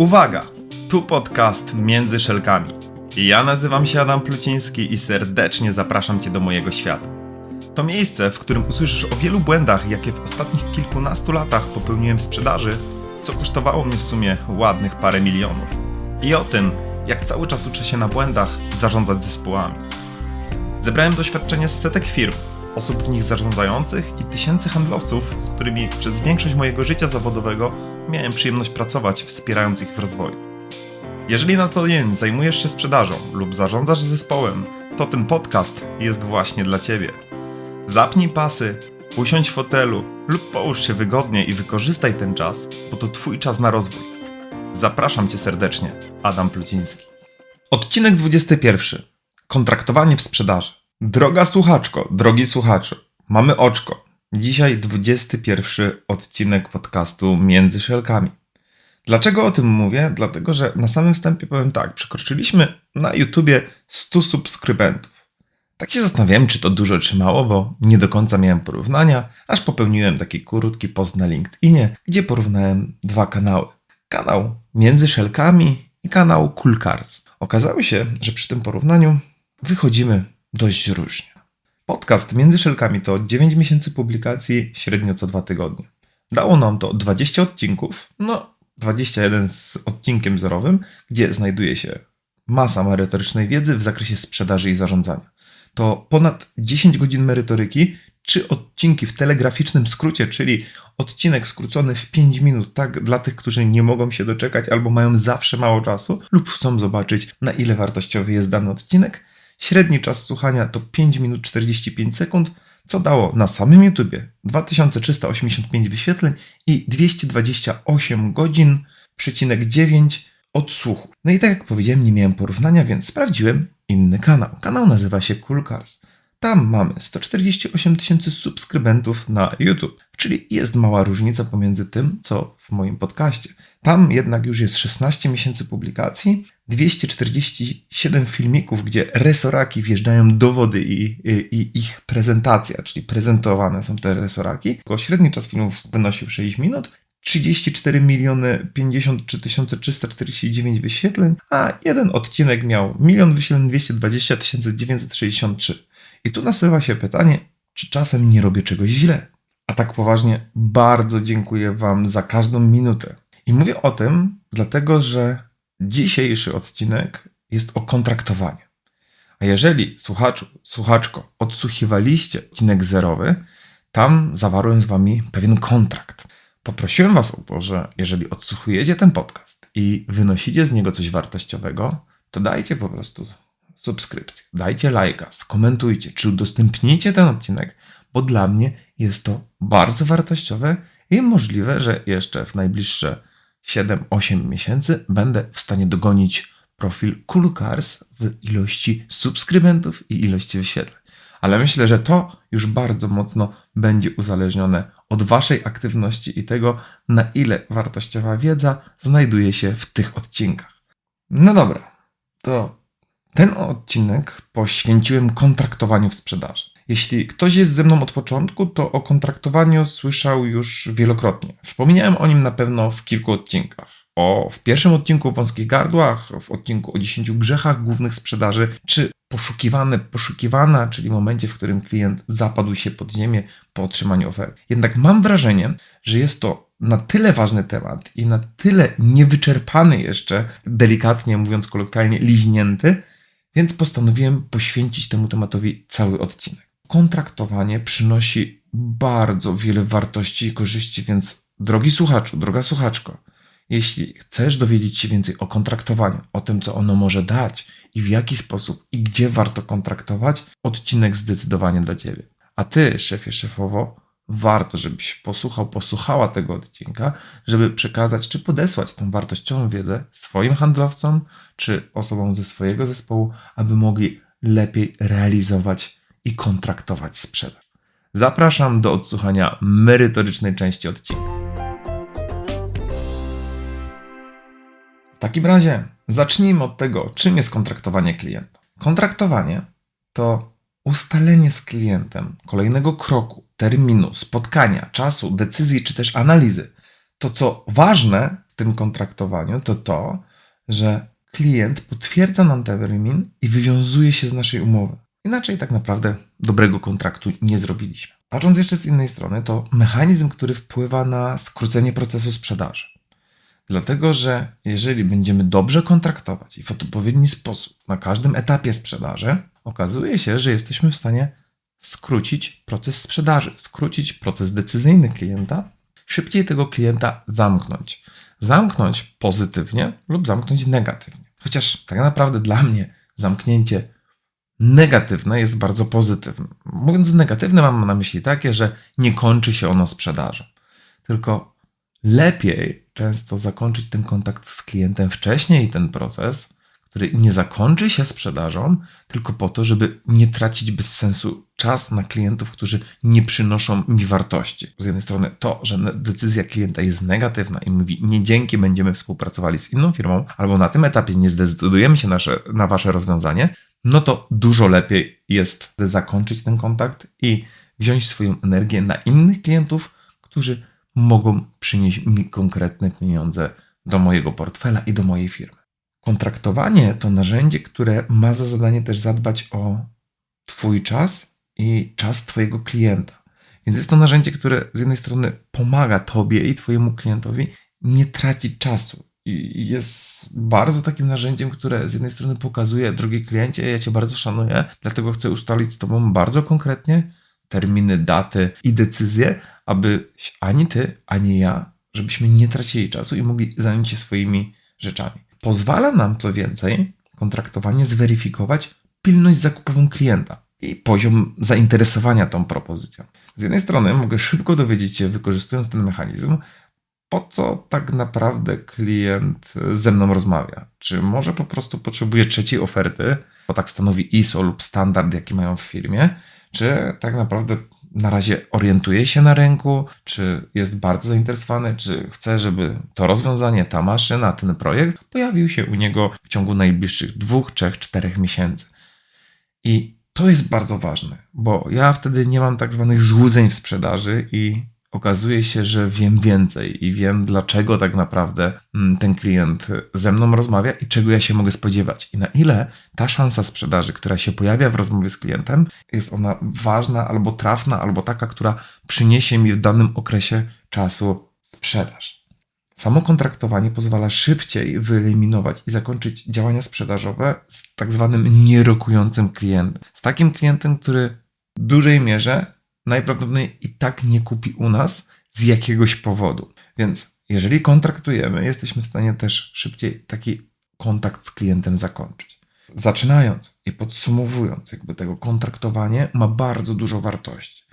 Uwaga! Tu podcast Między Szelkami. Ja nazywam się Adam Pluciński i serdecznie zapraszam Cię do mojego świata. To miejsce, w którym usłyszysz o wielu błędach, jakie w ostatnich kilkunastu latach popełniłem w sprzedaży, co kosztowało mnie w sumie ładnych parę milionów. I o tym, jak cały czas uczę się na błędach zarządzać zespołami. Zebrałem doświadczenie z setek firm, osób w nich zarządzających i tysięcy handlowców, z którymi przez większość mojego życia zawodowego miałem przyjemność pracować, wspierając ich w rozwoju. Jeżeli na co dzień zajmujesz się sprzedażą lub zarządzasz zespołem, to ten podcast jest właśnie dla Ciebie. Zapnij pasy, usiądź w fotelu lub połóż się wygodnie i wykorzystaj ten czas, bo to Twój czas na rozwój. Zapraszam Cię serdecznie, Adam Pluciński. Odcinek 21. Kontraktowanie w sprzedaży. Droga słuchaczko, drogi słuchaczu, mamy oczko. Dzisiaj 21 odcinek podcastu Między Szelkami. Dlaczego o tym mówię? Dlatego, że na samym wstępie powiem tak, przekroczyliśmy na YouTubie 100 subskrybentów. Tak się zastanawiałem, czy to dużo, czy mało, bo nie do końca miałem porównania, aż popełniłem taki krótki post na LinkedInie, gdzie porównałem dwa kanały. Kanał Między Szelkami i kanał Cool Cars. Okazało się, że przy tym porównaniu wychodzimy dość różnie. Podcast Między Szelkami to 9 miesięcy publikacji średnio co dwa tygodnie. Dało nam to 20 odcinków, no 21 z odcinkiem zerowym, gdzie znajduje się masa merytorycznej wiedzy w zakresie sprzedaży i zarządzania. To ponad 10 godzin merytoryki, czy odcinki w telegraficznym skrócie, czyli odcinek skrócony w 5 minut, tak dla tych, którzy nie mogą się doczekać albo mają zawsze mało czasu lub chcą zobaczyć, na ile wartościowy jest dany odcinek. Średni czas słuchania to 5 minut 45 sekund, co dało na samym YouTubie 2385 wyświetleń i 228 godzin, przecinek 9 odsłuchu. No i tak jak powiedziałem, nie miałem porównania, więc sprawdziłem inny kanał. Kanał nazywa się Cool Cars. Tam mamy 148 tysięcy subskrybentów na YouTube, czyli jest mała różnica pomiędzy tym, co w moim podcaście. Tam jednak już jest 16 miesięcy publikacji, 247 filmików, gdzie resoraki wjeżdżają do wody i, i, i ich prezentacja, czyli prezentowane są te resoraki. Średni czas filmów wynosił 6 minut, 34 miliony 53 349 wyświetleń, a jeden odcinek miał 1 wyświetleń 220 963. I tu nasuwa się pytanie, czy czasem nie robię czegoś źle? A tak poważnie, bardzo dziękuję Wam za każdą minutę. I mówię o tym, dlatego że dzisiejszy odcinek jest o kontraktowaniu. A jeżeli słuchaczu, słuchaczko, odsłuchiwaliście odcinek zerowy, tam zawarłem z Wami pewien kontrakt. Poprosiłem Was o to, że jeżeli odsłuchujecie ten podcast i wynosicie z niego coś wartościowego, to dajcie po prostu subskrypcję, dajcie lajka, skomentujcie, czy udostępnijcie ten odcinek, bo dla mnie jest to bardzo wartościowe i możliwe, że jeszcze w najbliższe 7-8 miesięcy będę w stanie dogonić profil Cool Cars w ilości subskrybentów i ilości wyświetleń. Ale myślę, że to już bardzo mocno będzie uzależnione od Waszej aktywności i tego, na ile wartościowa wiedza znajduje się w tych odcinkach. No dobra, to ten odcinek poświęciłem kontraktowaniu w sprzedaży. Jeśli ktoś jest ze mną od początku, to o kontraktowaniu słyszał już wielokrotnie. Wspomniałem o nim na pewno w kilku odcinkach. O, w pierwszym odcinku o wąskich gardłach, w odcinku o 10 grzechach głównych sprzedaży, czy poszukiwane, poszukiwana, czyli momencie, w którym klient zapadł się pod ziemię po otrzymaniu oferty. Jednak mam wrażenie, że jest to na tyle ważny temat i na tyle niewyczerpany jeszcze, delikatnie mówiąc kolokwialnie, liźnięty, więc postanowiłem poświęcić temu tematowi cały odcinek. Kontraktowanie przynosi bardzo wiele wartości i korzyści, więc drogi słuchaczu, droga słuchaczko, jeśli chcesz dowiedzieć się więcej o kontraktowaniu, o tym, co ono może dać i w jaki sposób i gdzie warto kontraktować, odcinek zdecydowanie dla Ciebie. A Ty, szefie, szefowo, warto, żebyś posłuchał, posłuchała tego odcinka, żeby przekazać czy podesłać tą wartościową wiedzę swoim handlowcom czy osobom ze swojego zespołu, aby mogli lepiej realizować i kontraktować sprzedaż. Zapraszam do odsłuchania merytorycznej części odcinka. W takim razie zacznijmy od tego, czym jest kontraktowanie klienta. Kontraktowanie to ustalenie z klientem kolejnego kroku, terminu, spotkania, czasu, decyzji czy też analizy. To co ważne w tym kontraktowaniu, to to, że klient potwierdza nam termin i wywiązuje się z naszej umowy. Inaczej tak naprawdę dobrego kontraktu nie zrobiliśmy. Patrząc jeszcze z innej strony, to mechanizm, który wpływa na skrócenie procesu sprzedaży. Dlatego, że jeżeli będziemy dobrze kontraktować i w odpowiedni sposób na każdym etapie sprzedaży, okazuje się, że jesteśmy w stanie skrócić proces sprzedaży, skrócić proces decyzyjny klienta, szybciej tego klienta zamknąć. Zamknąć pozytywnie lub zamknąć negatywnie. Chociaż tak naprawdę dla mnie zamknięcie negatywne jest bardzo pozytywne. Mówiąc negatywne, mam na myśli takie, że nie kończy się ono sprzedażą. Tylko lepiej często zakończyć ten kontakt z klientem wcześniej, ten proces, który nie zakończy się sprzedażą, tylko po to, żeby nie tracić bez sensu czas na klientów, którzy nie przynoszą mi wartości. Z jednej strony to, że decyzja klienta jest negatywna i mówi, nie dzięki będziemy współpracowali z inną firmą, albo na tym etapie nie zdecydujemy się nasze, na wasze rozwiązanie, no to dużo lepiej jest zakończyć ten kontakt i wziąć swoją energię na innych klientów, którzy mogą przynieść mi konkretne pieniądze do mojego portfela i do mojej firmy. Kontraktowanie to narzędzie, które ma za zadanie też zadbać o Twój czas i czas Twojego klienta. Więc jest to narzędzie, które z jednej strony pomaga Tobie i Twojemu klientowi nie tracić czasu. I jest bardzo takim narzędziem, które z jednej strony pokazuje, drogi kliencie, ja Cię bardzo szanuję, dlatego chcę ustalić z Tobą bardzo konkretnie terminy, daty i decyzje, aby ani Ty, ani ja, żebyśmy nie tracili czasu i mogli zająć się swoimi rzeczami. Pozwala nam co więcej kontraktowanie zweryfikować pilność zakupową klienta i poziom zainteresowania tą propozycją. Z jednej strony mogę szybko dowiedzieć się, wykorzystując ten mechanizm, po co tak naprawdę klient ze mną rozmawia. Czy może po prostu potrzebuje trzeciej oferty, bo tak stanowi ISO lub standard, jaki mają w firmie, czy tak naprawdę na razie orientuje się na rynku, czy jest bardzo zainteresowany, czy chce, żeby to rozwiązanie, ta maszyna, ten projekt pojawił się u niego w ciągu najbliższych dwóch, trzech, czterech miesięcy. I to jest bardzo ważne, bo ja wtedy nie mam tak zwanych złudzeń w sprzedaży i okazuje się, że wiem więcej i wiem, dlaczego tak naprawdę mm, ten klient ze mną rozmawia i czego ja się mogę spodziewać. I na ile ta szansa sprzedaży, która się pojawia w rozmowie z klientem, jest ona ważna albo trafna, albo taka, która przyniesie mi w danym okresie czasu sprzedaż. Samo kontraktowanie pozwala szybciej wyeliminować i zakończyć działania sprzedażowe z tak zwanym nierokującym klientem. Z takim klientem, który w dużej mierze najprawdopodobniej i tak nie kupi u nas z jakiegoś powodu. Więc jeżeli kontraktujemy, jesteśmy w stanie też szybciej taki kontakt z klientem zakończyć. Zaczynając i podsumowując, jakby tego kontraktowanie ma bardzo dużo wartości.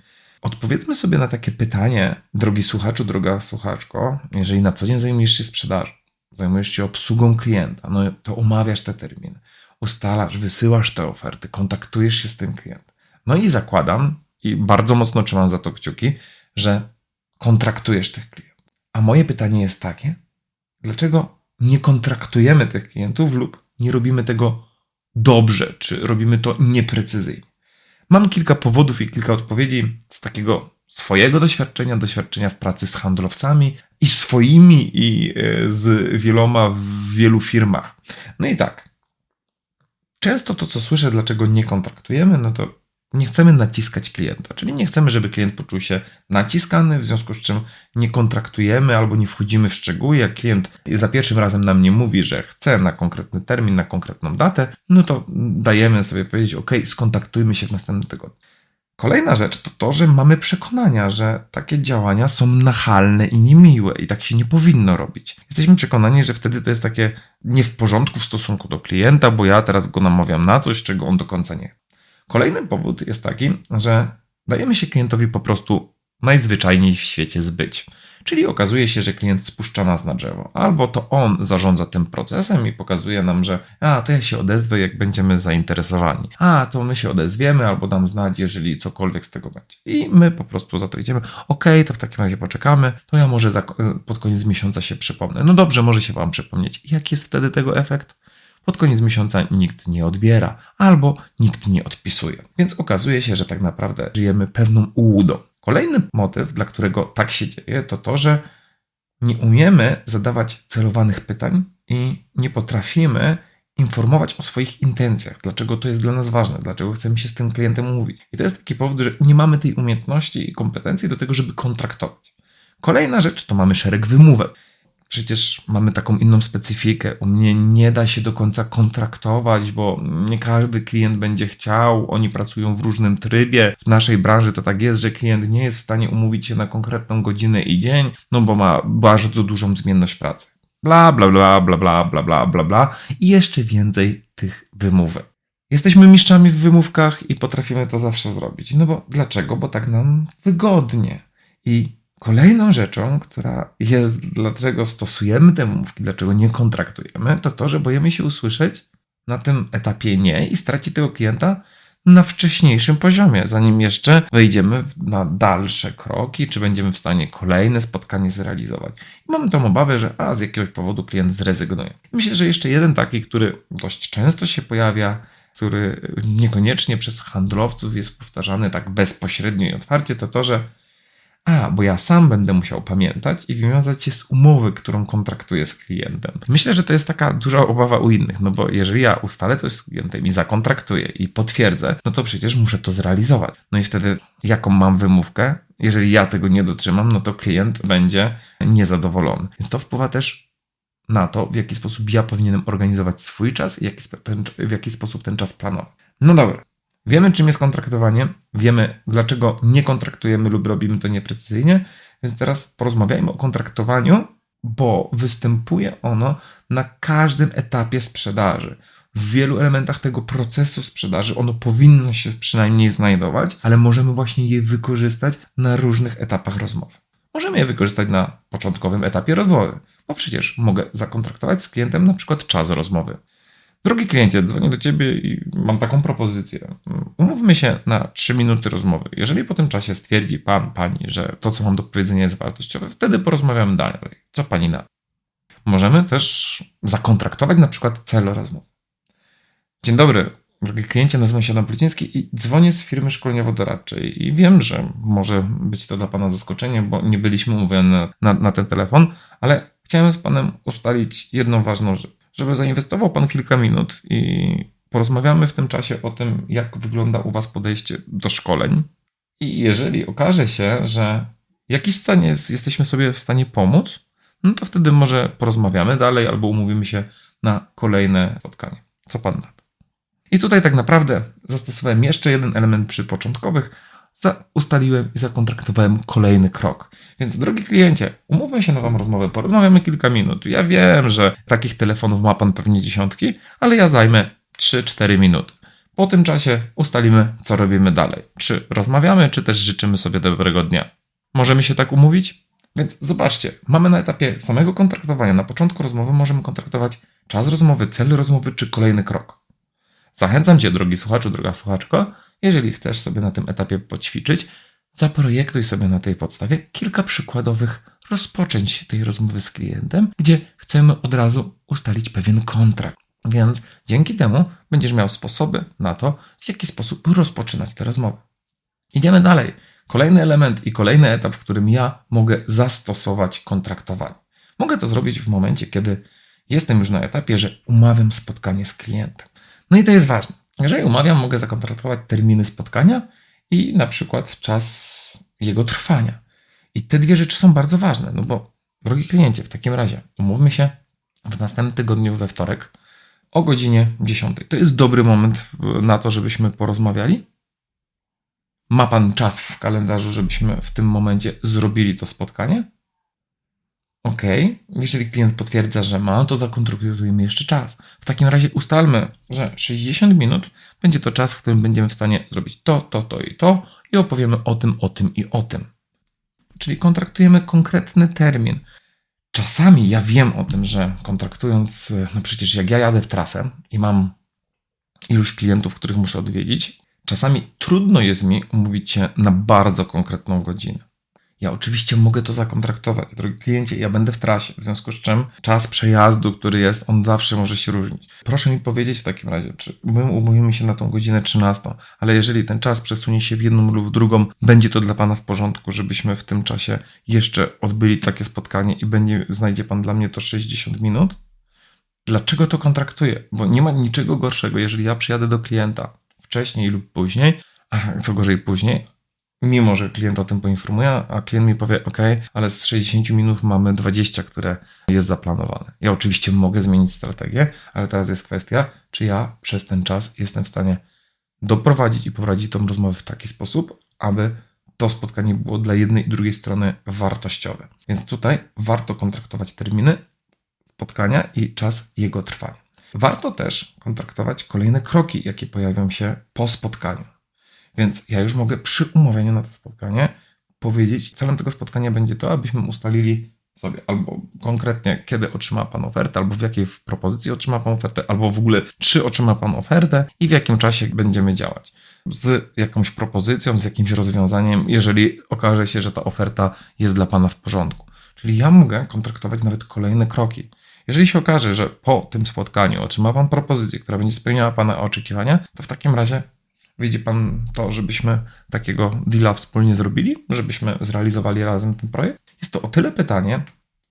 Odpowiedzmy sobie na takie pytanie, drogi słuchaczu, droga słuchaczko, jeżeli na co dzień zajmujesz się sprzedażą, zajmujesz się obsługą klienta, no to omawiasz te terminy, ustalasz, wysyłasz te oferty, kontaktujesz się z tym klientem. No i zakładam, i bardzo mocno trzymam za to kciuki, że kontraktujesz tych klientów. A moje pytanie jest takie: dlaczego nie kontraktujemy tych klientów lub nie robimy tego dobrze, czy robimy to nieprecyzyjnie? Mam kilka powodów i kilka odpowiedzi z takiego swojego doświadczenia, doświadczenia w pracy z handlowcami i swoimi, i e, z wieloma w wielu firmach. No i tak. Często to, co słyszę, dlaczego nie kontraktujemy, no to nie chcemy naciskać klienta, czyli nie chcemy, żeby klient poczuł się naciskany, w związku z czym nie kontraktujemy albo nie wchodzimy w szczegóły. Jak klient za pierwszym razem nam nie mówi, że chce na konkretny termin, na konkretną datę, no to dajemy sobie powiedzieć: OK, skontaktujmy się w następnym tygodniu. Kolejna rzecz to to, że mamy przekonania, że takie działania są nachalne i niemiłe i tak się nie powinno robić. Jesteśmy przekonani, że wtedy to jest takie nie w porządku w stosunku do klienta, bo ja teraz go namawiam na coś, czego on do końca nie chce. Kolejny powód jest taki, że dajemy się klientowi po prostu najzwyczajniej w świecie zbyć. Czyli okazuje się, że klient spuszcza nas na drzewo, albo to on zarządza tym procesem i pokazuje nam, że a to ja się odezwę, jak będziemy zainteresowani. A to my się odezwiemy, albo dam znać, jeżeli cokolwiek z tego będzie. I my po prostu za to idziemy. Ok, to w takim razie poczekamy, to ja może pod koniec miesiąca się przypomnę. No dobrze, może się Wam przypomnieć. Jaki jest wtedy tego efekt? Pod koniec miesiąca nikt nie odbiera albo nikt nie odpisuje. Więc okazuje się, że tak naprawdę żyjemy pewną ułudą. Kolejny motyw, dla którego tak się dzieje, to to, że nie umiemy zadawać celowanych pytań i nie potrafimy informować o swoich intencjach, dlaczego to jest dla nas ważne, dlaczego chcemy się z tym klientem umówić. I to jest taki powód, że nie mamy tej umiejętności i kompetencji do tego, żeby kontraktować. Kolejna rzecz to mamy szereg wymówek. Przecież mamy taką inną specyfikę. U mnie nie da się do końca kontraktować, bo nie każdy klient będzie chciał. Oni pracują w różnym trybie. W naszej branży to tak jest, że klient nie jest w stanie umówić się na konkretną godzinę i dzień, no bo ma bardzo dużą zmienność pracy. Bla, bla, bla, bla, bla, bla, bla, bla, bla. I jeszcze więcej tych wymówek. Jesteśmy mistrzami w wymówkach i potrafimy to zawsze zrobić. No bo dlaczego? Bo tak nam wygodnie. I Kolejną rzeczą, która jest, dlaczego stosujemy te wymówki, dlaczego nie kontraktujemy, to to, że boimy się usłyszeć na tym etapie nie i stracić tego klienta na wcześniejszym poziomie, zanim jeszcze wejdziemy na dalsze kroki, czy będziemy w stanie kolejne spotkanie zrealizować. I mamy tą obawę, że a, z jakiegoś powodu klient zrezygnuje. Myślę, że jeszcze jeden taki, który dość często się pojawia, który niekoniecznie przez handlowców jest powtarzany tak bezpośrednio i otwarcie, to to, że a, bo ja sam będę musiał pamiętać i wywiązać się z umowy, którą kontraktuję z klientem. Myślę, że to jest taka duża obawa u innych, no bo jeżeli ja ustalę coś z klientem i zakontraktuję i potwierdzę, no to przecież muszę to zrealizować. No i wtedy jaką mam wymówkę? Jeżeli ja tego nie dotrzymam, no to klient będzie niezadowolony. Więc to wpływa też na to, w jaki sposób ja powinienem organizować swój czas i w jaki sposób ten czas planować. No dobra, Wiemy, czym jest kontraktowanie, wiemy, dlaczego nie kontraktujemy lub robimy to nieprecyzyjnie, więc teraz porozmawiajmy o kontraktowaniu, bo występuje ono na każdym etapie sprzedaży. W wielu elementach tego procesu sprzedaży ono powinno się przynajmniej znajdować, ale możemy właśnie je wykorzystać na różnych etapach rozmowy. Możemy je wykorzystać na początkowym etapie rozmowy, bo przecież mogę zakontraktować z klientem na przykład czas rozmowy. Drogi kliencie, dzwonię do ciebie i mam taką propozycję. Umówmy się na 3 minuty rozmowy. Jeżeli po tym czasie stwierdzi pan, pani, że to, co mam do powiedzenia jest wartościowe, wtedy porozmawiamy dalej. Co pani na? Możemy też zakontraktować na przykład cel rozmowy. Dzień dobry, drogi kliencie, nazywam się Adam Pluciński i dzwonię z firmy szkoleniowo-doradczej i wiem, że może być to dla pana zaskoczeniem, bo nie byliśmy umówieni na, na, na ten telefon, ale chciałem z panem ustalić jedną ważną rzecz żeby zainwestował Pan kilka minut i porozmawiamy w tym czasie o tym, jak wygląda u Was podejście do szkoleń. I jeżeli okaże się, że w jakiś stanie jest, jesteśmy sobie w stanie pomóc, no to wtedy może porozmawiamy dalej albo umówimy się na kolejne spotkanie. Co Pan na to? I tutaj tak naprawdę zastosowałem jeszcze jeden element przy początkowych, za, ustaliłem i zakontraktowałem kolejny krok. Więc drogi kliencie, umówmy się na tą rozmowę, porozmawiamy kilka minut. Ja wiem, że takich telefonów ma pan pewnie dziesiątki, ale ja zajmę 3-4 minuty. Po tym czasie ustalimy, co robimy dalej. Czy rozmawiamy, czy też życzymy sobie dobrego dnia. Możemy się tak umówić? Więc zobaczcie, mamy na etapie samego kontraktowania, na początku rozmowy możemy kontraktować czas rozmowy, cel rozmowy czy kolejny krok. Zachęcam Cię, drogi słuchaczu, droga słuchaczko, jeżeli chcesz sobie na tym etapie poćwiczyć, zaprojektuj sobie na tej podstawie kilka przykładowych rozpoczęć tej rozmowy z klientem, gdzie chcemy od razu ustalić pewien kontrakt. Więc dzięki temu będziesz miał sposoby na to, w jaki sposób rozpoczynać tę rozmowę. Idziemy dalej. Kolejny element i kolejny etap, w którym ja mogę zastosować kontraktowanie. Mogę to zrobić w momencie, kiedy jestem już na etapie, że umawiam spotkanie z klientem. No i to jest ważne. Jeżeli umawiam, mogę zakontraktować terminy spotkania i na przykład czas jego trwania. I te dwie rzeczy są bardzo ważne, no bo drogi kliencie, w takim razie umówmy się w następnym tygodniu we wtorek o godzinie 10. To jest dobry moment na to, żebyśmy porozmawiali. Ma Pan czas w kalendarzu, żebyśmy w tym momencie zrobili to spotkanie? OK, jeżeli klient potwierdza, że ma, to zakontraktujemy jeszcze czas. W takim razie ustalmy, że 60 minut będzie to czas, w którym będziemy w stanie zrobić to, to, to i to i opowiemy o tym, o tym i o tym. Czyli kontraktujemy konkretny termin. Czasami ja wiem o tym, że kontraktując, no przecież jak ja jadę w trasę i mam iluś klientów, których muszę odwiedzić, czasami trudno jest mi umówić się na bardzo konkretną godzinę. Ja oczywiście mogę to zakontraktować. Drogi kliencie, ja będę w trasie, w związku z czym czas przejazdu, który jest, on zawsze może się różnić. Proszę mi powiedzieć w takim razie, czy my umówimy się na tą godzinę 13, ale jeżeli ten czas przesunie się w jedną lub w drugą, będzie to dla Pana w porządku, żebyśmy w tym czasie jeszcze odbyli takie spotkanie i będzie, znajdzie Pan dla mnie to 60 minut? Dlaczego to kontraktuję? Bo nie ma niczego gorszego, jeżeli ja przyjadę do klienta wcześniej lub później, a co gorzej później, mimo że klient o tym poinformuje, a klient mi powie, OK, ale z 60 minut mamy 20, które jest zaplanowane. Ja oczywiście mogę zmienić strategię, ale teraz jest kwestia, czy ja przez ten czas jestem w stanie doprowadzić i poprowadzić tą rozmowę w taki sposób, aby to spotkanie było dla jednej i drugiej strony wartościowe. Więc tutaj warto kontraktować terminy spotkania i czas jego trwania. Warto też kontraktować kolejne kroki, jakie pojawią się po spotkaniu. Więc ja już mogę przy umawianiu na to spotkanie powiedzieć, celem tego spotkania będzie to, abyśmy ustalili sobie albo konkretnie, kiedy otrzyma Pan ofertę, albo w jakiej propozycji otrzyma Pan ofertę, albo w ogóle czy otrzyma Pan ofertę i w jakim czasie będziemy działać. Z jakąś propozycją, z jakimś rozwiązaniem, jeżeli okaże się, że ta oferta jest dla Pana w porządku. Czyli ja mogę kontraktować nawet kolejne kroki. Jeżeli się okaże, że po tym spotkaniu otrzyma Pan propozycję, która będzie spełniała Pana oczekiwania, to w takim razie widzi Pan to, żebyśmy takiego deala wspólnie zrobili, żebyśmy zrealizowali razem ten projekt? Jest to o tyle pytanie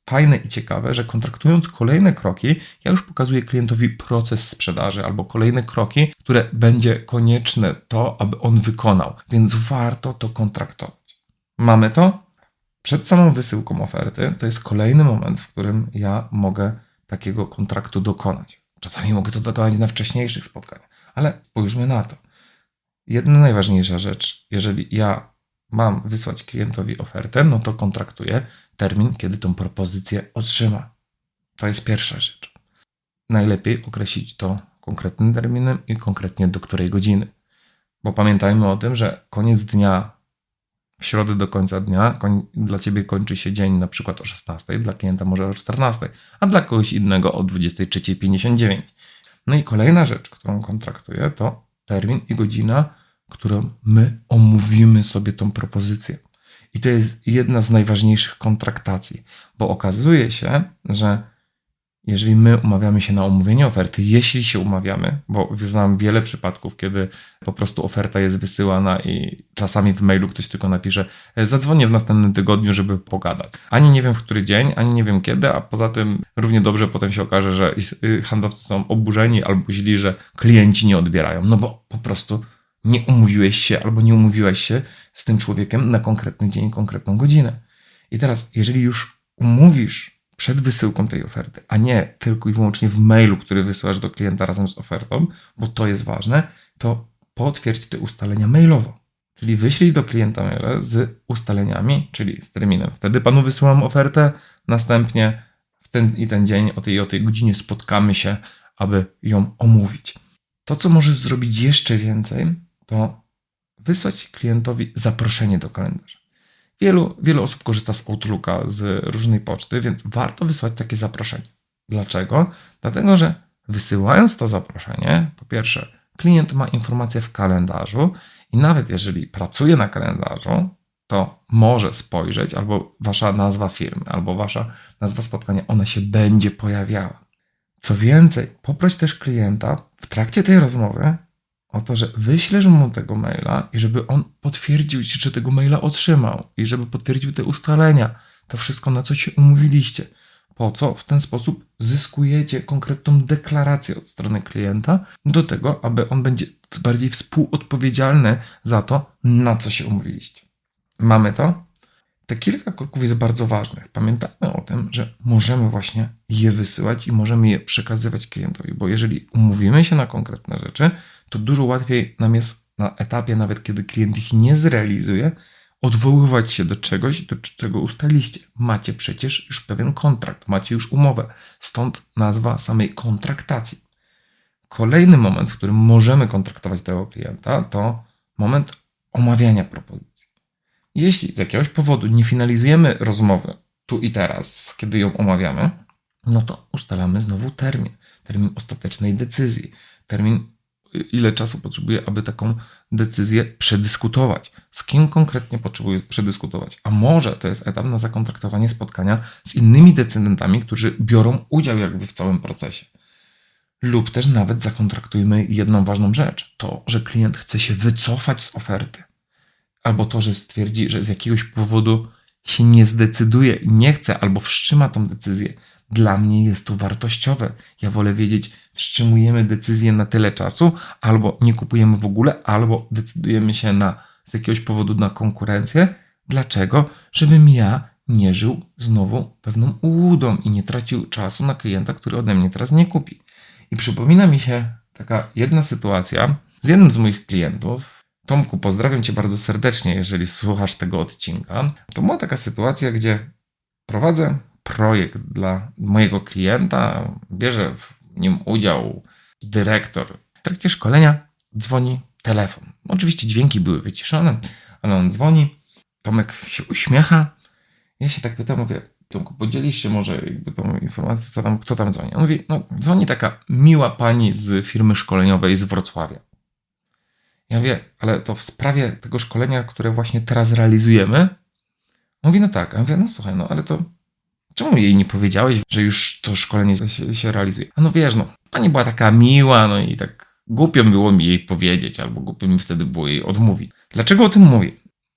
fajne i ciekawe, że kontraktując kolejne kroki, ja już pokazuję klientowi proces sprzedaży albo kolejne kroki, które będzie konieczne to, aby on wykonał. Więc warto to kontraktować. Mamy to? Przed samą wysyłką oferty to jest kolejny moment, w którym ja mogę takiego kontraktu dokonać. Czasami mogę to dokonać na wcześniejszych spotkaniach, ale spójrzmy na to. Jedna najważniejsza rzecz, jeżeli ja mam wysłać klientowi ofertę, no to kontraktuję termin, kiedy tą propozycję otrzyma. To jest pierwsza rzecz. Najlepiej określić to konkretnym terminem i konkretnie do której godziny. Bo pamiętajmy o tym, że koniec dnia, w środę do końca dnia, koń, dla ciebie kończy się dzień na przykład o 16, dla klienta może o 14, a dla kogoś innego o 23.59. No i kolejna rzecz, którą kontraktuję, to termin i godzina, którą my omówimy sobie tą propozycję. I to jest jedna z najważniejszych kontraktacji, bo okazuje się, że jeżeli my umawiamy się na omówienie oferty, jeśli się umawiamy, bo znam wiele przypadków, kiedy po prostu oferta jest wysyłana i czasami w mailu ktoś tylko napisze, e, zadzwonię w następnym tygodniu, żeby pogadać. Ani nie wiem w który dzień, ani nie wiem kiedy, a poza tym równie dobrze potem się okaże, że y, handlowcy są oburzeni albo źli, że klienci nie odbierają, no bo po prostu nie umówiłeś się albo nie umówiłeś się z tym człowiekiem na konkretny dzień, konkretną godzinę. I teraz, jeżeli już umówisz przed wysyłką tej oferty, a nie tylko i wyłącznie w mailu, który wysyłasz do klienta razem z ofertą, bo to jest ważne, to potwierdź te ustalenia mailowo. Czyli wyślij do klienta maile z ustaleniami, czyli z terminem. Wtedy panu wysyłam ofertę, następnie w ten i ten dzień o tej i o tej godzinie spotkamy się, aby ją omówić. To, co możesz zrobić jeszcze więcej, to wysłać klientowi zaproszenie do kalendarza. Wielu, wielu osób korzysta z Outlooka, z różnej poczty, więc warto wysłać takie zaproszenie. Dlaczego? Dlatego, że wysyłając to zaproszenie, po pierwsze, klient ma informację w kalendarzu i nawet jeżeli pracuje na kalendarzu, to może spojrzeć, albo wasza nazwa firmy, albo wasza nazwa spotkania, ona się będzie pojawiała. Co więcej, poproś też klienta w trakcie tej rozmowy, o to, że wyślesz mu tego maila i żeby on potwierdził ci, że tego maila otrzymał i żeby potwierdził te ustalenia, to wszystko, na co się umówiliście. Po co? W ten sposób zyskujecie konkretną deklarację od strony klienta do tego, aby on będzie bardziej współodpowiedzialny za to, na co się umówiliście. Mamy to? Te kilka kroków jest bardzo ważnych. Pamiętajmy o tym, że możemy właśnie je wysyłać i możemy je przekazywać klientowi, bo jeżeli umówimy się na konkretne rzeczy, to dużo łatwiej nam jest na etapie, nawet kiedy klient ich nie zrealizuje, odwoływać się do czegoś, do czego ustaliście. Macie przecież już pewien kontrakt, macie już umowę. Stąd nazwa samej kontraktacji. Kolejny moment, w którym możemy kontraktować tego klienta, to moment omawiania propozycji. Jeśli z jakiegoś powodu nie finalizujemy rozmowy tu i teraz, kiedy ją omawiamy, no to ustalamy znowu termin. Termin ostatecznej decyzji, termin ile czasu potrzebuję, aby taką decyzję przedyskutować. Z kim konkretnie potrzebuję przedyskutować? A może to jest etap na zakontraktowanie spotkania z innymi decydentami, którzy biorą udział jakby w całym procesie. Lub też nawet zakontraktujmy jedną ważną rzecz: to, że klient chce się wycofać z oferty, albo to, że stwierdzi, że z jakiegoś powodu się nie zdecyduje, nie chce albo wstrzyma tą decyzję. Dla mnie jest to wartościowe. Ja wolę wiedzieć, wstrzymujemy decyzję na tyle czasu, albo nie kupujemy w ogóle, albo decydujemy się na z jakiegoś powodu na konkurencję. Dlaczego? Żebym ja nie żył znowu pewną ułudą i nie tracił czasu na klienta, który ode mnie teraz nie kupi. I przypomina mi się taka jedna sytuacja z jednym z moich klientów. Tomku, pozdrawiam Cię bardzo serdecznie, jeżeli słuchasz tego odcinka. To była taka sytuacja, gdzie prowadzę projekt dla mojego klienta, bierze w nim udział dyrektor. W trakcie szkolenia dzwoni telefon. Oczywiście dźwięki były wyciszone, ale on dzwoni. Tomek się uśmiecha. Ja się tak pytam, mówię, Tomku, podzieliście może jakby tą informację, co tam, kto tam dzwoni. On mówi, no dzwoni taka miła pani z firmy szkoleniowej z Wrocławia. Ja wie, ale to w sprawie tego szkolenia, które właśnie teraz realizujemy. Mówi, no tak. A ja mówię, no słuchaj, no ale to czemu jej nie powiedziałeś, że już to szkolenie się, się realizuje? A no wiesz, no, pani była taka miła, no i tak głupio było mi jej powiedzieć, albo głupio mi wtedy było jej odmówić. Dlaczego o tym mówię?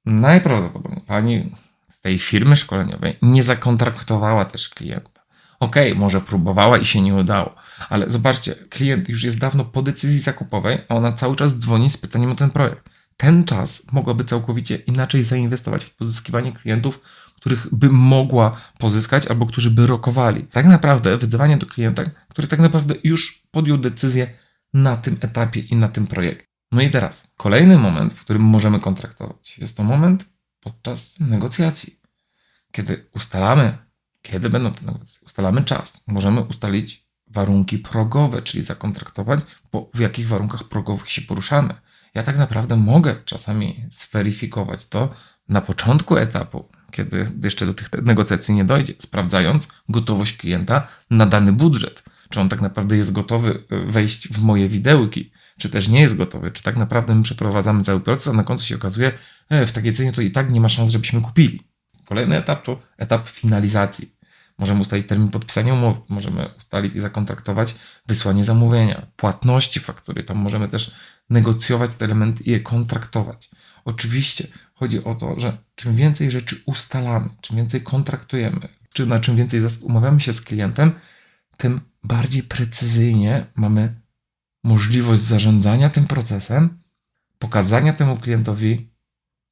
Najprawdopodobniej pani z tej firmy szkoleniowej nie zakontraktowała też klienta. Okej, okay, może próbowała i się nie udało, ale zobaczcie, klient już jest dawno po decyzji zakupowej, a ona cały czas dzwoni z pytaniem o ten projekt. Ten czas mogłaby całkowicie inaczej zainwestować w pozyskiwanie klientów, których by mogła pozyskać albo którzy by rokowali. Tak naprawdę wydzwanie do klienta, który tak naprawdę już podjął decyzję na tym etapie i na tym projekcie. No i teraz kolejny moment, w którym możemy kontraktować. Jest to moment podczas negocjacji, kiedy ustalamy, kiedy będą te negocjacje, ustalamy czas, możemy ustalić warunki progowe, czyli zakontraktować, bo w jakich warunkach progowych się poruszamy. Ja tak naprawdę mogę czasami zweryfikować to na początku etapu, kiedy jeszcze do tych negocjacji nie dojdzie, sprawdzając gotowość klienta na dany budżet. Czy on tak naprawdę jest gotowy e, wejść w moje widełki, czy też nie jest gotowy, czy tak naprawdę my przeprowadzamy cały proces, a na końcu się okazuje, e, w takiej cenie to i tak nie ma szans, żebyśmy kupili. Kolejny etap to etap finalizacji. Możemy ustalić termin podpisania umowy, możemy ustalić i zakontraktować wysłanie zamówienia, płatności faktury. Tam możemy też negocjować te elementy i je kontraktować. Oczywiście chodzi o to, że czym więcej rzeczy ustalamy, czym więcej kontraktujemy, czy na czym więcej umawiamy się z klientem, tym bardziej precyzyjnie mamy możliwość zarządzania tym procesem, pokazania temu klientowi,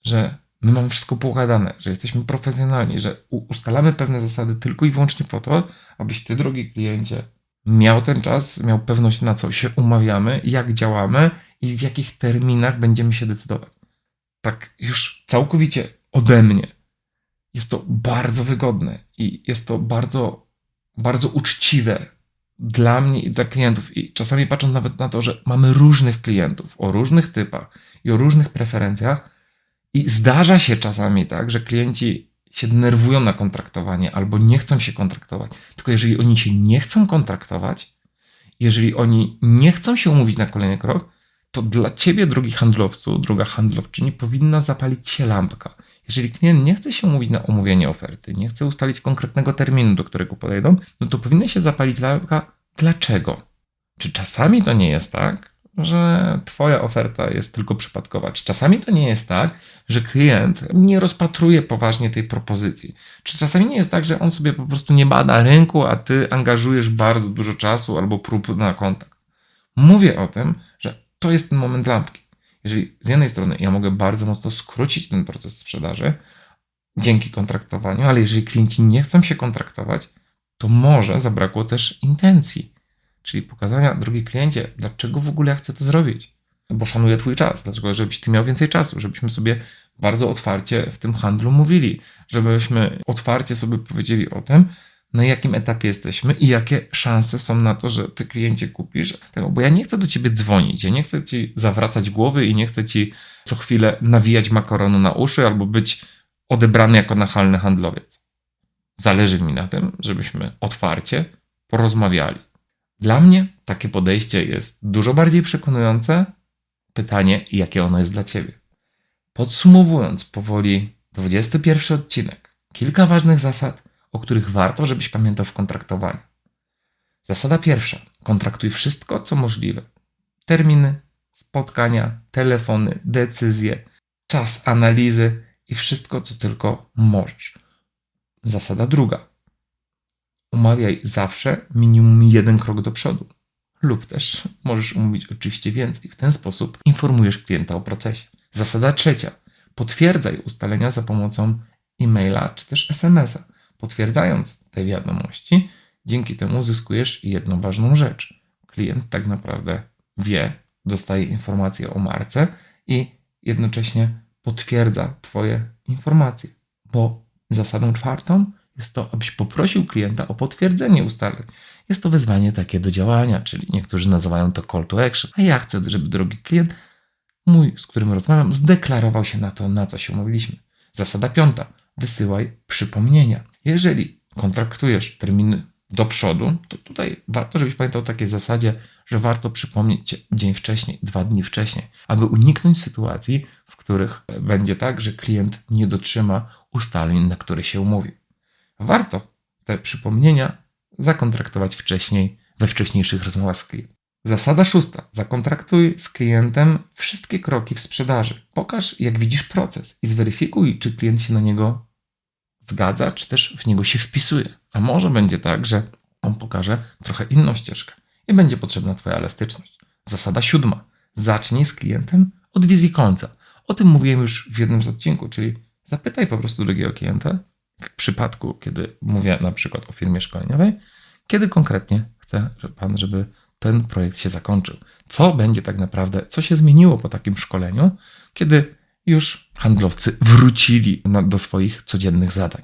że my mamy wszystko poukładane, że jesteśmy profesjonalni, że ustalamy pewne zasady tylko i wyłącznie po to, abyś ty, drogi kliencie, miał ten czas, miał pewność, na co się umawiamy, jak działamy i w jakich terminach będziemy się decydować. Tak już całkowicie ode mnie. Jest to bardzo wygodne i jest to bardzo, bardzo uczciwe dla mnie i dla klientów. I czasami patrząc nawet na to, że mamy różnych klientów o różnych typach i o różnych preferencjach, i zdarza się czasami tak, że klienci się denerwują na kontraktowanie albo nie chcą się kontraktować. Tylko jeżeli oni się nie chcą kontraktować, jeżeli oni nie chcą się umówić na kolejny krok, to dla ciebie, drogi handlowcu, droga handlowczyni, powinna zapalić się lampka. Jeżeli klient nie chce się umówić na omówienie oferty, nie chce ustalić konkretnego terminu, do którego podejdą, no to powinna się zapalić lampka. Dlaczego? Czy czasami to nie jest tak, że Twoja oferta jest tylko przypadkowa. Czy czasami to nie jest tak, że klient nie rozpatruje poważnie tej propozycji? Czy czasami nie jest tak, że on sobie po prostu nie bada rynku, a Ty angażujesz bardzo dużo czasu albo prób na kontakt? Mówię o tym, że to jest ten moment lampki. Jeżeli z jednej strony ja mogę bardzo mocno skrócić ten proces sprzedaży dzięki kontraktowaniu, ale jeżeli klienci nie chcą się kontraktować, to może zabrakło też intencji Czyli pokazania, drogi kliencie, dlaczego w ogóle ja chcę to zrobić? Bo szanuję Twój czas, dlaczego żebyś Ty miał więcej czasu, żebyśmy sobie bardzo otwarcie w tym handlu mówili, żebyśmy otwarcie sobie powiedzieli o tym, na jakim etapie jesteśmy i jakie szanse są na to, że Ty kliencie kupisz. Bo ja nie chcę do Ciebie dzwonić, ja nie chcę Ci zawracać głowy i nie chcę Ci co chwilę nawijać makaronu na uszy albo być odebrany jako nachalny handlowiec. Zależy mi na tym, żebyśmy otwarcie porozmawiali Dla mnie takie podejście jest dużo bardziej przekonujące. Pytanie, jakie ono jest dla ciebie. Podsumowując powoli 21 odcinek, kilka ważnych zasad, o których warto, żebyś pamiętał w kontraktowaniu. Zasada pierwsza: kontraktuj wszystko, co możliwe. Terminy, spotkania, telefony, decyzje, czas analizy i wszystko, co tylko możesz. Zasada druga: umawiaj zawsze minimum jeden krok do przodu. Lub też możesz umówić oczywiście więcej. W ten sposób informujesz klienta o procesie. Zasada trzecia: potwierdzaj ustalenia za pomocą e-maila czy też SMS-a. Potwierdzając te wiadomości, dzięki temu uzyskujesz jedną ważną rzecz. Klient tak naprawdę wie, dostaje informacje o marce i jednocześnie potwierdza Twoje informacje. Bo zasadą czwartą jest to, abyś poprosił klienta o potwierdzenie ustaleń. Jest to wezwanie takie do działania, czyli niektórzy nazywają to call to action. A ja chcę, żeby drogi klient, mój, z którym rozmawiam, zdeklarował się na to, na co się umówiliśmy. Zasada piąta. Wysyłaj przypomnienia. Jeżeli kontraktujesz terminy do przodu, to tutaj warto, żebyś pamiętał o takiej zasadzie, że warto przypomnieć dzień wcześniej, dwa dni wcześniej, aby uniknąć sytuacji, w których będzie tak, że klient nie dotrzyma ustaleń, na które się umówił. Warto te przypomnienia zakontraktować wcześniej, we wcześniejszych rozmowach z klientem. Zasada szósta. Zakontraktuj z klientem wszystkie kroki w sprzedaży. Pokaż, jak widzisz proces i zweryfikuj, czy klient się na niego zgadza, czy też w niego się wpisuje. A może będzie tak, że on pokaże trochę inną ścieżkę i będzie potrzebna Twoja elastyczność. Zasada siódma. Zacznij z klientem od wizji końca. O tym mówiłem już w jednym z odcinków, czyli zapytaj po prostu drugiego klienta, w przypadku, kiedy mówię na przykład o firmie szkoleniowej, kiedy konkretnie chce Pan, żeby ten projekt się zakończył. Co będzie tak naprawdę, co się zmieniło po takim szkoleniu, kiedy już handlowcy wrócili na, do swoich codziennych zadań.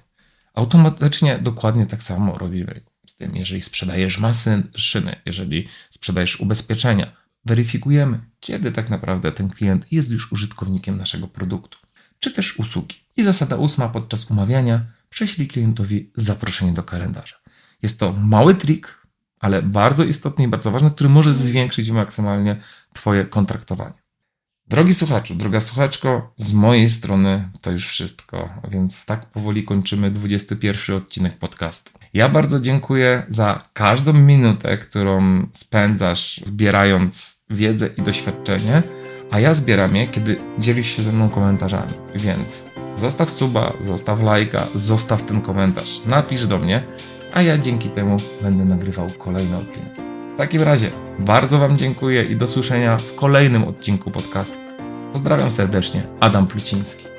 Automatycznie dokładnie tak samo robimy z tym, jeżeli sprzedajesz maszyny, jeżeli sprzedajesz ubezpieczenia. Weryfikujemy, kiedy tak naprawdę ten klient jest już użytkownikiem naszego produktu, czy też usługi. I zasada ósma podczas umawiania prześlij klientowi zaproszenie do kalendarza. Jest to mały trik, ale bardzo istotny i bardzo ważny, który może zwiększyć maksymalnie Twoje kontraktowanie. Drogi słuchaczu, droga słuchaczko, z mojej strony to już wszystko, więc tak powoli kończymy 21 odcinek podcastu. Ja bardzo dziękuję za każdą minutę, którą spędzasz zbierając wiedzę i doświadczenie, a ja zbieram je, kiedy dzielisz się ze mną komentarzami. Więc zostaw suba, zostaw lajka, zostaw ten komentarz, napisz do mnie, a ja dzięki temu będę nagrywał kolejne odcinki. W takim razie bardzo Wam dziękuję i do słyszenia w kolejnym odcinku podcastu. Pozdrawiam serdecznie, Adam Pluciński.